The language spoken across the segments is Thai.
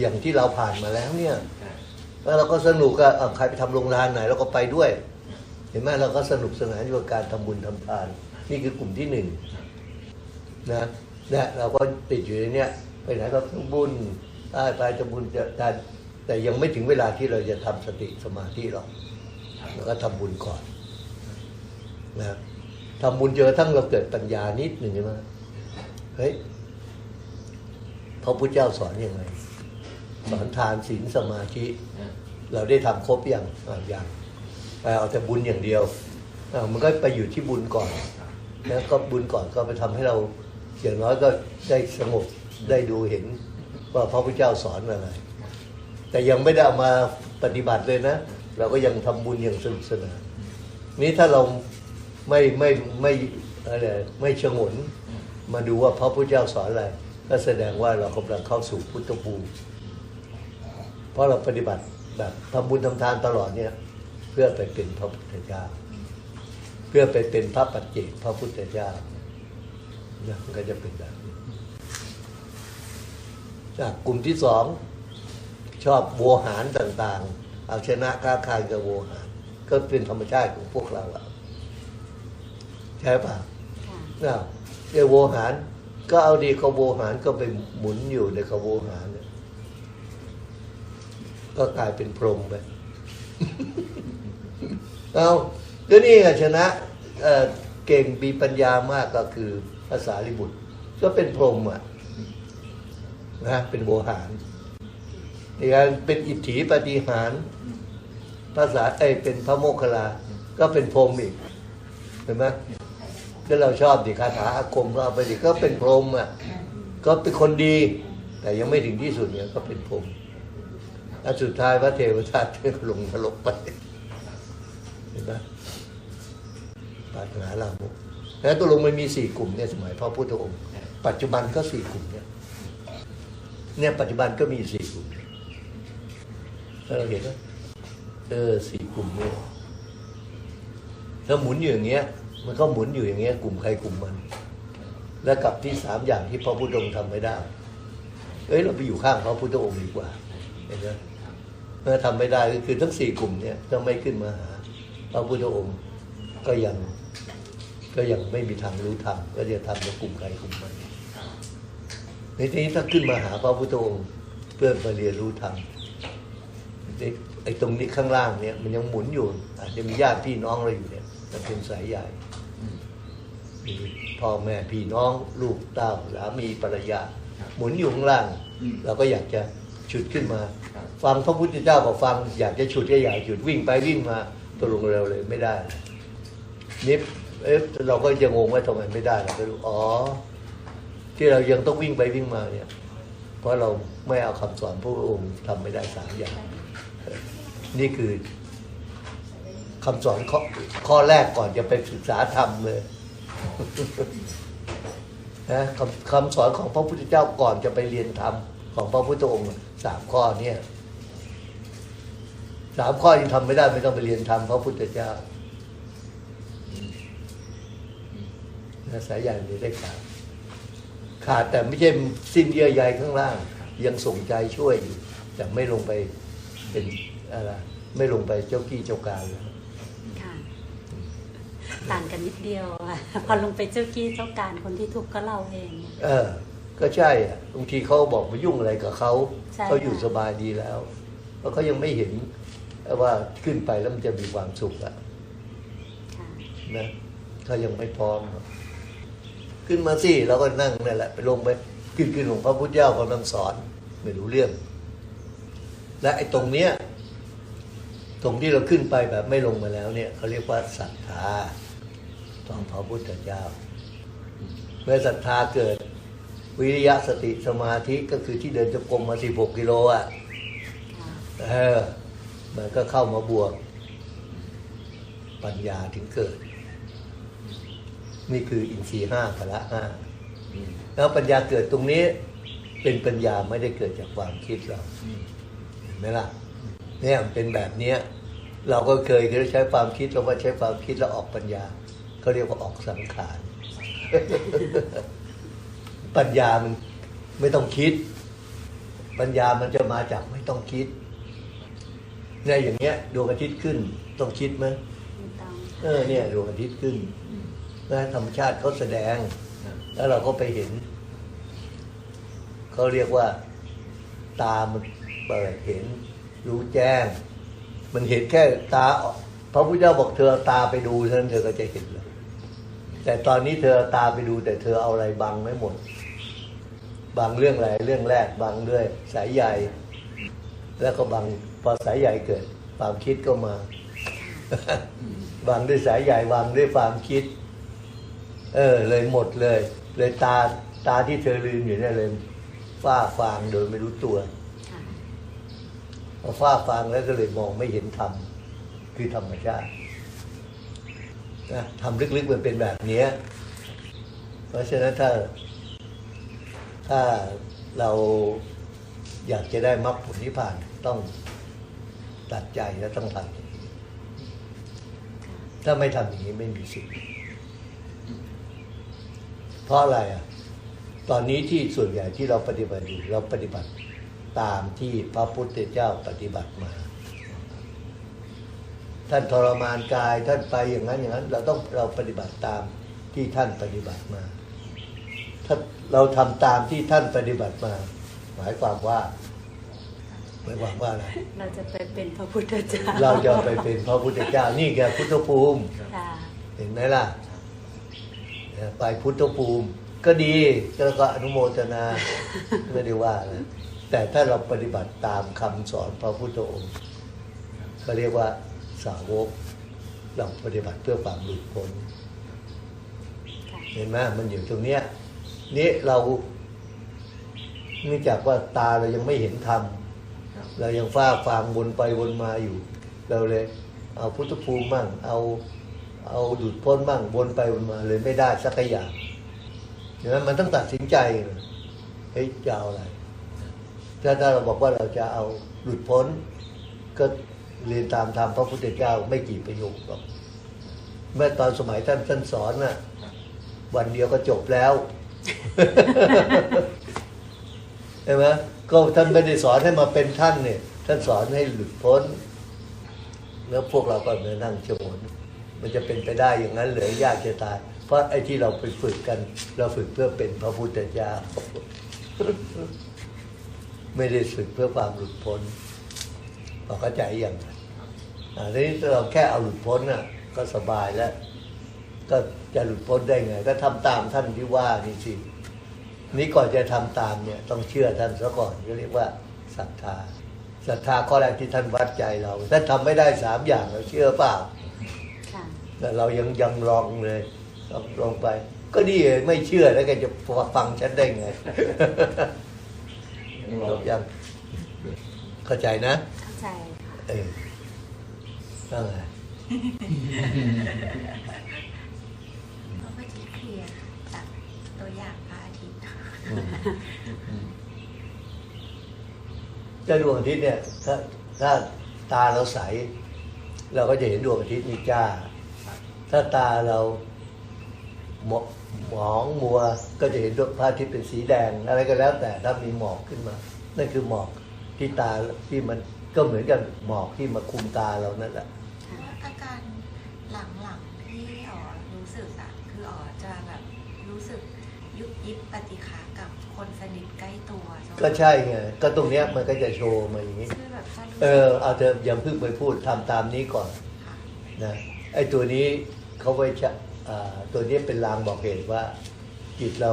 อย่างที่เราผ่านมาแล้วเนี่ย แล้วเราก็สนุกอะใครไปทำโรงงานไหนเราก็ไปด้วย เห็นไหมเราก็สนุกสนานอยู่กับการทำบุญทำทาน นี่คือกลุ่มที่หนึ่งนะเนี่ยเราก็ติดอยู่ในเนี้ยไปไหนก็ทำบุญได้ไปทำบุญจะทานแต่ยังไม่ถึงเวลาที่เราจะทำสติสมาธิหรอกเราก็ทำบุญก่อนนะทำบุญเจอทั้งเราเกิดปัญญานิดหนึ่งใช่ไหมเฮ้ยพระพุทธเจ้าสอนอยังไง สอนทานศีลสมาธิเราได้ทำครบยังอ่ายังแต่เอาแต่บุญอย่างเดียวอ่ามันก็ไปอยู่ที่บุญก่อนแล้วก็บุญก่อนก็ไปทำให้เราอย่างน้อยก็ได้สงบได้ดูเห็นว่าพระพุทธเจ้าสอนอะไร แต่ยังไม่ได้เอามาปฏิบัติเลยนะ เราก็ยังทำบุญอย่างสนุกสนานนี้ถ้าเราไม่ไม่ไม่อะไรไม่ชงนมาดูว่าพระพุทธเจ้าสอนอะไรก็แสดงว่าเรากำลังเข้าสู่พุทธภูมิ เพราะเราปฏิบัติแบบทำบุญทำทานตลอดเนี่ย เพื่อไปเป็นพระพุทธเจ้า เพื่อไปเป็นพระปัจเจกพระพุทธเจ้าเนี่ยมันก็จะเป็นแบบนี้จากกลุ่มที่สองชอบโวหารต่างๆ เอาชนะค้าขายกับโวหาร ก็เป็นธรรมชาติของพวกเราอะใช่ปะค่ะน่ะเอโวหาร ก็เอาดีเขาโวหารก็ไปหมุนอยู่ในเขาโวหารเนี่ย ก็กลายเป็นพรหมไปเอาเดี๋ยวนี้ชนะเเก่งมีปัญญามากก็คือภาษาลิบุตร ก็เป็นพรหมอะนะเป็นโวหารในการเป็นอิทธิปฏิหารภาษาเอ้เป็นพระโมคคัลลาก็เป็นพรหมอีกเห็นไหมถ้าเราชอบดิคาถาอาคมก็เอาไปดิก็เป็นพรหมอะก็เป็นคนดี แต่ยังไม่ถึงที่สุดเนี่ยก็เป็นพรหม แล้วสุดท้ายพระเทวทัตก็ลงนรกไป เห็นไหมปรารถนาลามกแล้วตัวลงมันมีสี่กลุ่มเนี่ยสมัยพระพุทธองค์ ปัจจุบันก็สี่กลุ่มเนี่ยเนี่ยปัจจุบันก็มีสี่กลุ่มเราเห็นไหมเออสี่กลุ่มเนี่ยถ้าหมุนอยู่อย่างเงี้ย มันก็หมุนอยู่อย่างเงี้ย กลุ่มใครกลุ่มมัน แล้วกับที่สามอย่างที่พระพุทธองค์ทำไม่ได้ เอ้ยเราไปอยู่ข้างพระพุทธองค์ดีกว่าเห็นไหม เมื่อทำไม่ได้ก็คือทั้งสี่กลุ่มเนี่ยจะไม่ขึ้นมาหาพระพุทธองค์ก็ยังก็ยังไม่มีทางรู้ธรรมก็จะทำในกลุ่มใครกลุ่มมันในทีนี้ถ้าขึ้นมาหาพระพุทธองค์เพื่อมาเรียนรู้ธรรมไอ้ตรงนี้ข้างล่างเนี่ยมันยังหมุนอยู่ อาจจะมีญาติพี่น้องเราอยู่เนี่ยมันเป็นสายใหญ่มีพ่อแม่พี่น้องลูกเต้าสามีภรรยา หมุนอยู่ข้างล่าง เราก็อยากจะฉุดขึ้นมา ฟังพระพุทธเจ้าก็ฟัง อยากจะฉุดก็อยากฉุดวิ่งไปวิ่งมาตกลงเร็วเลยไม่ได้นี่เอ๊ะเราก็ยังงงว่าทำไมไม่ได้เราก็รู้อ๋อ ที่เรายังต้องวิ่งไปวิ่งมาเนี่ย เพราะเราไม่เอาคำสอนพระองค์ทำไม่ได้สามอย่าง นี่คือคำสอนข้อข้อแรกก่อนจะไปศึกษาธรรมเลยนะคำคำสอนของพระพุทธเจ้าก่อนจะไปเรียนธรรมของพระพุทธองค์สามข้อเนี่ย สามข้อยังทำไม่ได้ไม่ต้องไปเรียนธรรมพระพุทธเจ้านะสายใหญ่มีได้ขาดขาดแต่ไม่ใช่สิ้นเยื่อใยข้างล่าง ยังส่งใจช่วยอยู่แต่ไม่ลงไปเป็นอะไรไม่ลงไปเจ้ากี้เจ้าการแล้วค่ะต่างกันนิดเดียวอะพอลงไปเจ้ากี้เจ้าการคนที่ทุกข์ก็เราเอง เออ ก็ใช่อะบางทีเขาบอกมายุ่งอะไรกับเขาใช่เขาอยู่ค่ะสบายดีแล้วเพราะเขายังไม่เห็น ว่าขึ้นไปแล้วมันจะมีความสุขอะค่ะนะเขายังไม่พร้อม ขึ้นมาสิเราก็นั่งนั่นแหละไปลงไปขึ้นขึ้นหลวงพระพุทธเจ้ากำลังสอน ไม่รู้เรื่อง และไอ้ตรงเนี้ยตรงที่เราขึ้นไปแบบไม่ลงมาแล้วเนี่ยเขาเรียกว่าศรัทธาต่อพระพุทธเจ้า เมื่อศรัทธาเกิดวิริยะสติสมาธิก็คือที่เดินจงกรมมาสิบหกกิโลอะค่ะเออ มันก็เข้ามาบวก ปัญญาถึงเกิด นี่คืออินทรีย์ห้าพละห้าแล้วปัญญาเกิดตรงนี้ เป็นปัญญาไม่ได้เกิดจากความคิดเราเห็นไหมล่ะเนี่ยเป็นแบบเนี้ยเราก็เคยเคยใช้ความคิดเราว่าใช้ความคิดแล้วออกปัญญาเขาเรียกว่าออกสังขารปัญญามันไม่ต้องคิด ปัญญามันจะมาจากไม่ต้องคิด เนี่ยอย่างเงี้ยดวงอาทิตย์ขึ้น ต้องคิดไหมไม่ต้องเออเนี่ยดวงอาทิตย์ขึ้นนะธรรมชาติเขาแสดง แล้วเราก็ไปเห็นเขาเรียกว่า ตามันเปิดเห็น รู้แจ้ง มันเห็นแค่ตาพระพุทธเจ้าบอกเธอเอาตาไปดูเท่านั้นเธอก็จะเห็นเลยแต่ตอนนี้เธอเอาตาไปดู แต่เธอเอาอะไรบังไม่หมดบางเรื่องอะไรเรื่องแรกบางด้วยสายใยแล้วก็บาง พอสายใยเกิด ความคิดก็มาบางด้วยสายใยบางด้วยความคิด เออ เลยหมดเลย เลยตาตาที่เธอลืมอยู่เนี่ยเลยฝ้าฟางโดยไม่รู้ตัวค่ะพอฝ้าฟางแล้วก็เลยมองไม่เห็นธรรมคือธรรมชาตินะทำลึกๆมันเป็นแบบเนี้ยเพราะฉะนั้นถ้า ถ้าเราอยากจะได้มรรคผลนิพพานต้อง ตัดใจและต้องทำอย่างนี้ถ้าไม่ทำอย่างนี้ไม่มีสิทธิ์เพราะอะไรอะ ตอนนี้ที่ส่วนใหญ่ที่เราปฏิบัติอยู่เราปฏิบัติตามที่พระพุทธเจ้าปฏิบัติมา ท่านทรมานกายท่านไปอย่างนั้นอย่างนั้น เราต้องเราปฏิบัติตามที่ท่านปฏิบัติมา ถ้าเราทำตามที่ท่านปฏิบัติมา หมายความว่า หมายความว่าอะไรเราจะไปเป็นพระพุทธเจ้า เราจะไปเป็นพระพุทธเจ้า นี่แกพุทธภูมิค่ะเห็นไหมล่ะเนี่ยไปพุทธภูมิ ก็ดีแล้วก็อนุโมทนาไม่ได้ว่านะแต่ถ้าเราปฏิบัติตามคำสอนพระพุทธองค์เขาเรียกว่าสาวกเราปฏิบัติเพื่อความหลุดพ้นค่ะเห็นไหมมันอยู่ตรงเนี้ยนี่เราเนื่องจากว่าตาเรายังไม่เห็นธรรม เรายังฟ้าฟางวนไปวนมาอยู่ เราเลย เอาพุทธภูมิมั่ง เอาเอาหลุดพ้นมั่งวนไปวนมาเลยไม่ได้สักอย่างฉะนั้นมันต้องตัดสินใจเฮ้ยจะเอาอะไรถ้าถ้าเราบอกว่าเราจะเอาหลุดพ้น ก็เรียนตามธรรมพระพุทธเจ้าไม่กี่ประโยคหรอกเมื่อตอนสมัยท่านท่านสอนน่ะ วันเดียวก็จบแล้วใช่ไหม ก็ท่านไม่ได้สอนให้มาเป็นท่านเนี่ย ท่านสอนให้หลุดพ้น แล้วพวกเราก็มานั่งชมนมันจะเป็นไปได้อย่างนั้นเหลือยากจะตาย เพราะไอ้ที่เราไปฝึกกัน เราฝึกเพื่อเป็นพระพุทธเจ้าไม่ได้ฝึกเพื่อความหลุดพ้นเราเข้าใจอย่างไรอ่าทีนี้เราแค่เอาหลุดพ้นน่ะ ก็สบายแล้ว ก็จะหลุดพ้นได้ไง ก็ทำตามท่านที่ว่านี่สิ นี่ก่อนจะทำตามเนี่ยต้องเชื่อท่านซะก่อนก็เรียกว่าศรัทธาศรัทธาข้อแรกที่ท่านวัดใจเราท่านทำไม่ได้สามอย่างเราเชื่อเปล่าค่ะแต่เรายังยังลองเลยลองลองไป ก็ดีไม่เชื่อแล้วแกจะฟังฉันได้ไงจบยังเข้าใจนะ เข้าใจค่ะเออนั่นไงเพราะเมื่อกี้เคลียร์จากตัวอย่าง เจ้าดวงอาทิตย์เนี่ย ถ้าถ้าตาเราใส เราก็จะเห็นดวงอาทิตย์นี่จ้า ถ้าตาเราหมอหมองมัวก็จะเห็นดวงพระอาทิตย์เป็นสีแดง อะไรก็แล้วแต่ถ้ามีหมอกขึ้นมา นั่นคือหมอกที่ตาที่มันก็เหมือนกับหมอกที่มาคุมตาเรานั่นแหละว่าอาการหลังๆที่อ๋อรู้สึกอะคืออ๋อจะแบบรู้สึกยุบยิบปฏิฆากับ คนสนิทใกล้ตัวก็ใช่ไงก็ตรงเนี้ยมันก็จะโชว์มาอย่างนี้ คือแบบถ้ารู้เอสึอกเอาเธออย่าเพิ่งไปพูดทำตามนี้ก่อนค่ะนะไอ้ตัวนี้เขาไว้ใช้อ่าตัวนี้เป็นลางบอกเหตุว่า จิตเรา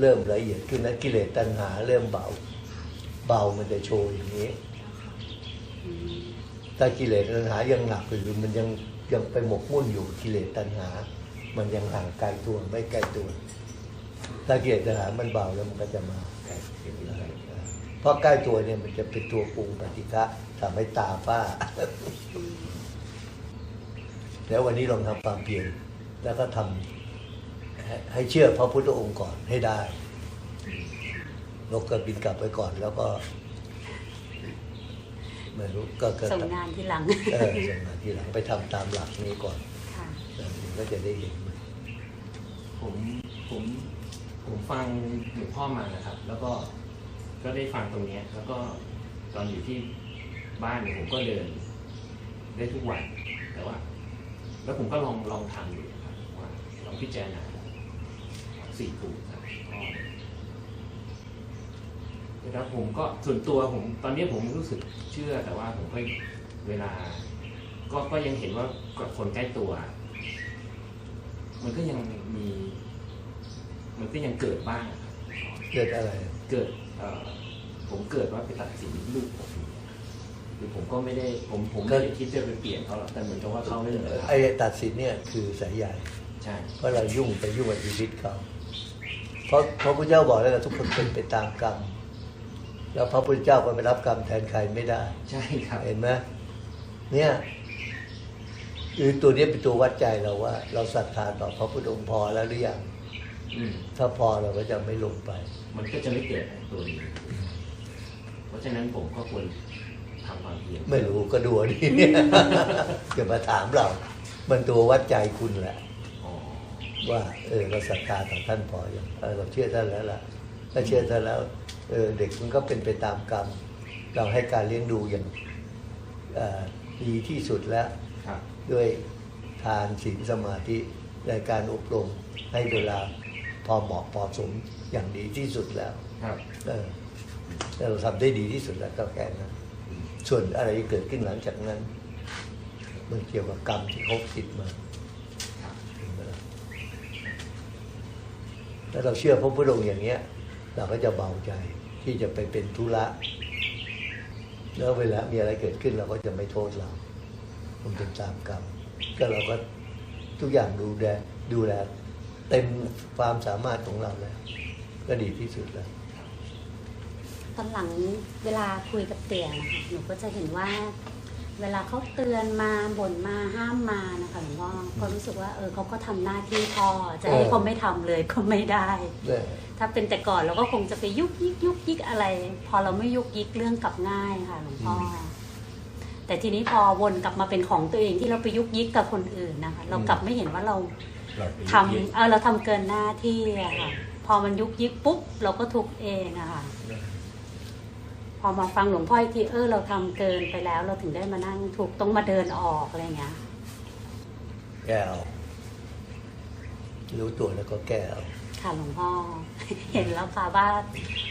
เริ่มละเอียดขึ้นนะกิเลสตัณหาเริ่มเบา เบามันจะโชว์อย่างนี้อืมถ้ากิเลสตัณหายังหนักอยู่มันยังยังไปหมกมุ่นอยู่กิเลสตัณหา มันยังห่างไกลตัวไม่ใกล้ตัว ถ้ากิเลสตัณหามันเบาแล้วมันก็จะมาใกล้เพราะใกล้ตัวเนี่ยมันจะเป็นตัวปรุงปฏิฆะทำให้ตาฝ้าอืมแล้ววันนี้ลองทำความเพียรแล้วก็ทำให้ให้เชื่อพระพุทธองค์ก่อนให้ได้นกก็บินกลับไปก่อนแล้วก็ไม่รู้ก็ก็ส่งงานที่หลังเออส่งงานทีหลังไปทำตามหลักนี้ก่อนค่ะแล้วมันก็จะได้เห็น ผมผม ผมฟังหลวงพ่อมานะครับ แล้วก็ก็ได้ฟังตรงเนี้ยแล้วก็ตอนอยู่ที่บ้านเนี่ยผมก็เดินได้ทุกวันแต่ว่า แล้วผมก็ลองลองทำดูครับว่าลองพิจารณาสี่กลุ่มครับแล้วผมก็ส่วนตัวผม ตอนนี้ผมรู้สึกเชื่อแต่ว่าผมก็เวลา ก็ก็ยังเห็นว่ากับคนใกล้ตัว มันก็ยังมี มันก็ยังเกิดบ้างครับเกิดอะไร เกิดเอ่อผมเกิดว่าไปตัดสินลูกผมหรือผมก็ไม่ได้ผมผมไม่ได้คิดจะไปเปลี่ยนเขาหรอกแต่เหมือนกับว่าเขาไม่เหมือนเราไอ้ตัดสินเนี่ยคือสายใหญ่ใช่เพราะเรายุ่งไปยุ่งกับชีวิตเขาเพราะพระพุทธเจ้าบอกแล้วว่าทุกคนเป็นไปตามกรรมแล้วพระพุทธเจ้าก็ไปรับกรรมแทนใครไม่ได้ ใช่ครับเห็นไหมเนี่ยคือตัวนี้เป็นตัววัดใจเราว่า เราศรัทธาต่อพระพุทธองค์พอแล้วหรือยังอืม ถ้าพอเราก็จะไม่ลงไป มันก็จะไม่เกิดตัวนี้เพราะฉะนั้นผมก็ควรทำความเพียรไม่รู้ก็ดูนี่เนี่ยจะมาถามเรา มันตัววัดใจคุณแหละอ๋อว่าเออเราศรัทธาต่อท่านพออย่างเออเราเชื่อท่านแล้วล่ะถ้าเชื่อท่านแล้วเออเด็กมันก็เป็นไปตามกรรม เราให้การเลี้ยงดูอย่างเอ่อดีที่สุดแล้วครับด้วยทานศีลสมาธิในการอบรมให้เวลาพ อเหมาะพอสมอย่างดีที่สุดแล้วครับเออแต่เราทำได้ดีที่สุดแล้วก็แค่นั้นส่วนอะไรที่เกิดขึ้นหลังจากนั้น มันเกี่ยวกับกรรมที่เขาติดมาครับเห็นไหมล่ะถ้าเราเชื่อพระพุทธองค์อย่างเนี้ย เราก็จะเบาใจที่จะไปเป็นธุระแล้วเวลามีอะไรเกิดขึ้นเราก็จะไม่โทษเรา มันเป็นตามกรรมก็เราก็ทุกอย่างดูแลดูแล เต็มความสามารถของเราแล้วก็ดีที่สุดแล้วตอนหลังเวลาคุยกับเตี่ยนะคะหนูก็จะเห็นว่า เวลาเขาเตือนมาบ่นมาห้ามมานะคะหลวงพ่อก็รู้สึกว่าเออเขาก็ทำหน้าที่พอจะให้เออเขาไม่ทำเลยก็ไม่ได้ เนี่ยถ้าเป็นแต่ก่อนเราก็คงจะไปยุกยิกยุกยิกอะไร พอเราไม่ยุกยิกเรื่องกลับง่ายค่ะหลวงพ่ออแต่ทีนี้พอวนกลับมาเป็นของตัวเองที่เราไปยุกยิกกับคนอื่นนะคะ เรากลับไม่เห็นว่าเราเราไป ทำเออเราทำเกินหน้าที่อะค่ะ พอมันยุกยิกปุ๊บเราก็ทุกข์เองอะค่ะ พอมาฟังหลวงพ่ออีกทีเออเราทำเกินไปแล้ว เราถึงได้มานั่งถูกต้องมาเดินออกอะไรเงี้ย แก้เอารู้ตัวแล้วก็แก้เอาค่ะหลวงพ่อเห็นแล้วค่ะว่า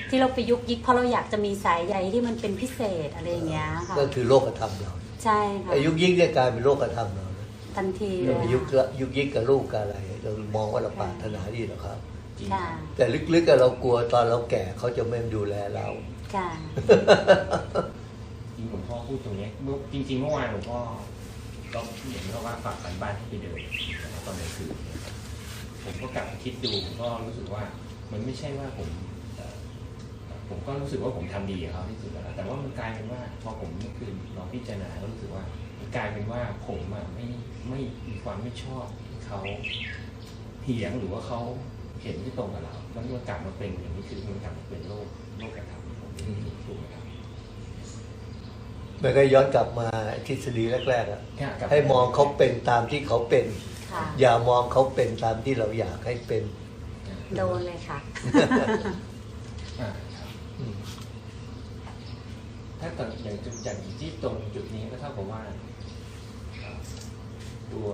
ที่เราไปยุกยิกเพราะเราอยากจะมีสายใยที่มันเป็นพิเศษอะไรอย่างเงี้ยค่ะก็คือโลกธรรมเราใช่ค่ะไอ้ยุกยิกเนี่ยกลายเป็นโลกธรรมเรานะ ทันทีเลเรายไปยุกค่ะยุกยิกกับลูกกับอะไรเรามองว่าเราปรารถนาดีหรอกครับจริงค่ะแต่ลึกๆอะเรากลัวตอนเราแก่เขาจะไม่ดูแลเราค่ะจริงหลวงพ่อพูดตรงเนี้ยเมื่อจริงๆเมื่อวานหลวงพ่อก็เหมือนกับว่าฝากกันบ้านให้ไปเดินนะครับตอนกลางคืนเนี่ยครับผมก็กลับมาคิดดูผมก็รู้สึกว่า มันไม่ใช่ว่าผมเอ่อผมก็รู้สึกว่าผมทำดีกับเขาที่สุดแล้วนะแต่ว่ามันกลายเป็นว่า พอผมเมื่อคืนลองพิจารณาก็รู้สึกว่ามัน กลายเป็นว่าผมอะไม่ไม่มีความไม่ชอบเขาเถียงหรือว่าเขาเห็นไม่ตรงกับเราแล้วมันกลับมาเป็นอย่างนี้คือมันกลับมาเป็นโลกโลกกระทำของผมถูกไหมครับมันก็ย้อนกลับมาทฤษฎีแรกๆอะค่ะกลับให้มองเขาเป็นตามที่เขาเป็นค่ะอย่ามองเขาเป็นตามที่เราอยากให้เป็นโดนเลยค่ะอ่าครับอืมถ้าเกิดอย่างจุดอย่างที่ตรงจุดนี้ก็เท่ากับว่าเอ่อ ตัว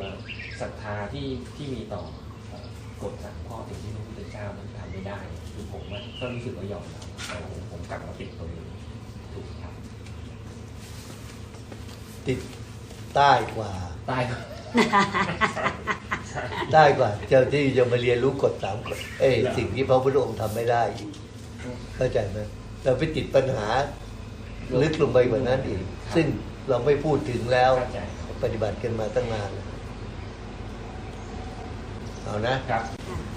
ศรัทธาที่ที่มีต่อเอ่อกฎสามข้อถึงที่พระพุทธเจ้านั้นทำไม่ได้ คือผมอะก็รู้สึกว่ายอมรับแต่ว่าผมผมกลับมาติดตรงนี้ถูกครับ ติดใต้กว่าตายก็ใต้กว่าเจ้าที่จะมาเรียนรู้กฎสามกฎเอ้ยสิ่งที่พระพุทธองค์ทำไม่ได้อีกเข้าใจไหมเราไปติดปัญหาลึกลงไปกว่านั้นอีก ซึ่งเราไม่พูดถึงแล้วเข้าใจปฏิบัติกันมาตั้งนานแล้ว เอานะครับ